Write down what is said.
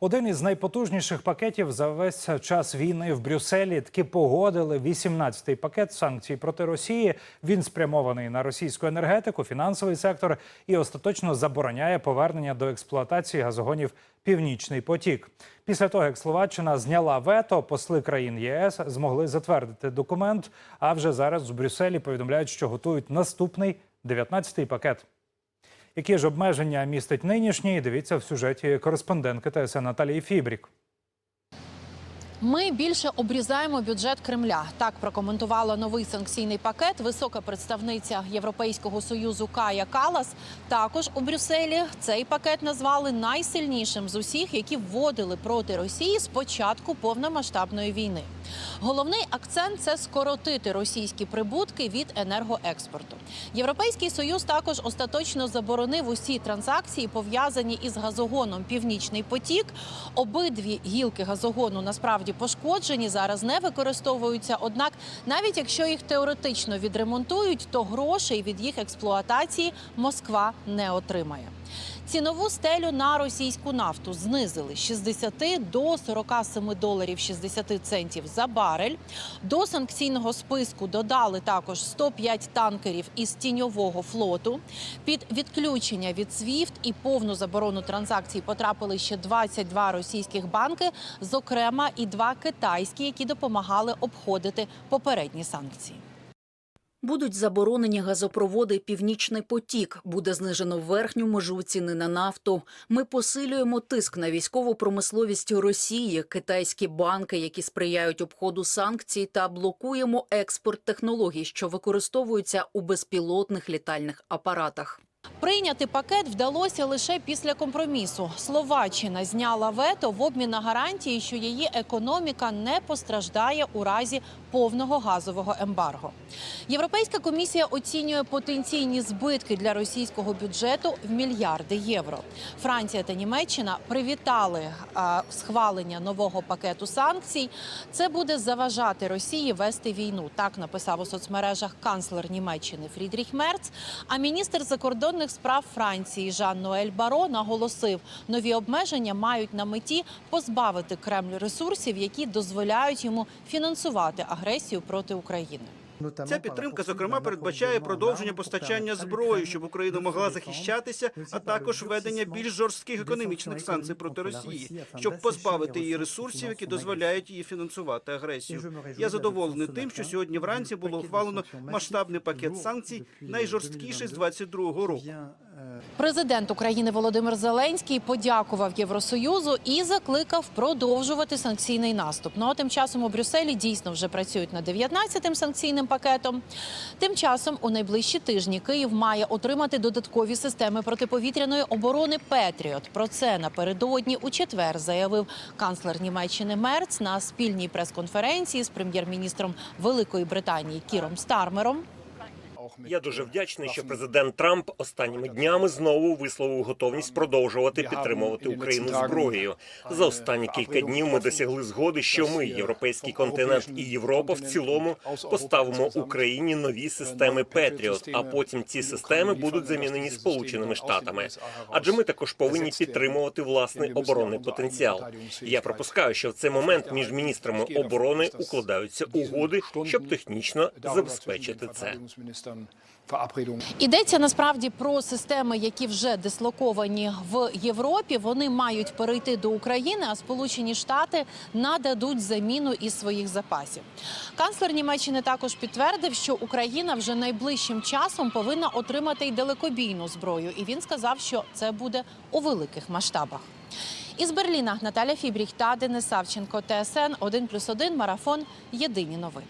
Один із найпотужніших пакетів за весь час війни в Брюсселі таки погодили 18-й пакет санкцій проти Росії. Він спрямований на російську енергетику, фінансовий сектор і остаточно забороняє повернення до експлуатації газогонів Північний потік. Після того, як Словаччина зняла вето, посли країн ЄС змогли затвердити документ. А вже зараз в Брюсселі повідомляють, що готують наступний 19-й пакет. Які ж обмеження містить нинішній? Дивіться в сюжеті кореспондентки ТСН Наталії Фібрік. Ми більше обрізаємо бюджет Кремля. Так прокоментувала новий санкційний пакет висока представниця Європейського союзу Кая Калас. Також у Брюсселі цей пакет назвали найсильнішим з усіх, які вводили проти Росії з початку повномасштабної війни. Головний акцент це скоротити російські прибутки від енергоекспорту. Європейський союз також остаточно заборонив усі транзакції, пов'язані із газогоном Північний потік. Обидві гілки газогону насправді пошкоджені, зараз не використовуються. Однак, навіть якщо їх теоретично відремонтують, то грошей від їх експлуатації Москва не отримає. Цінову стелю на російську нафту знизили з 60 до 47 доларів 60 центів за барель. До санкційного списку додали також 105 танкерів із тіньового флоту. Під відключення від SWIFT і повну заборону транзакцій потрапили ще 22 російських банки, зокрема і два китайські, які допомагали обходити попередні санкції. Будуть заборонені газопроводи Північний потік. Буде знижено верхню межу ціни на нафту. Ми посилюємо тиск на військову промисловість Росії, китайські банки, які сприяють обходу санкцій, та блокуємо експорт технологій, що використовуються у безпілотних літальних апаратах. Прийняти пакет вдалося лише після компромісу. Словаччина зняла вето в обмін на гарантії, що її економіка не постраждає у разі повного газового ембарго. Європейська комісія оцінює потенційні збитки для російського бюджету в мільярди євро. Франція та Німеччина привітали а, схвалення нового пакету санкцій. Це буде заважати Росії вести війну. Так написав у соцмережах канцлер Німеччини Фрідріх Мерц. А міністр закордонних справ Франції Жан Ноель Баро наголосив, нові обмеження мають на меті позбавити Кремль ресурсів, які дозволяють йому фінансувати агресію проти України. Ця підтримка, зокрема, передбачає продовження постачання зброї, щоб Україна могла захищатися, а також введення більш жорстких економічних санкцій проти Росії, щоб позбавити її ресурсів, які дозволяють її фінансувати агресію. Я задоволений тим, що сьогодні вранці було ухвалено масштабний пакет санкцій, найжорсткіший з 22-го року. Президент України Володимир Зеленський подякував Євросоюзу і закликав продовжувати санкційний наступ. Ну а тим часом у Брюсселі дійсно вже працюють над 19-тим санкційним пакетом. Тим часом у найближчі тижні Київ має отримати додаткові системи протиповітряної оборони Петріот. Про це напередодні у четвер заявив канцлер Німеччини Мерц на спільній прес-конференції з прем'єр-міністром Великої Британії Кіром Стармером. Я дуже вдячний, що президент Трамп останніми днями знову висловив готовність продовжувати підтримувати Україну зброєю. За останні кілька днів ми досягли згоди, що ми, європейський континент і Європа в цілому поставимо Україні нові системи Петріот. А потім ці системи будуть замінені Сполученими Штатами. Адже ми також повинні підтримувати власний оборонний потенціал. Я пропускаю, що в цей момент між міністрами оборони укладаються угоди, щоб технічно забезпечити це. Йдеться насправді про системи, які вже дислоковані в Європі. Вони мають перейти до України, а Сполучені Штати нададуть заміну із своїх запасів. Канцлер Німеччини також підтвердив, що Україна вже найближчим часом повинна отримати й далекобійну зброю. І він сказав, що це буде у великих масштабах. Із Берліна Наталя Фібріх та Денис Савченко, ТСН 1+,1, Марафон. Єдині новини.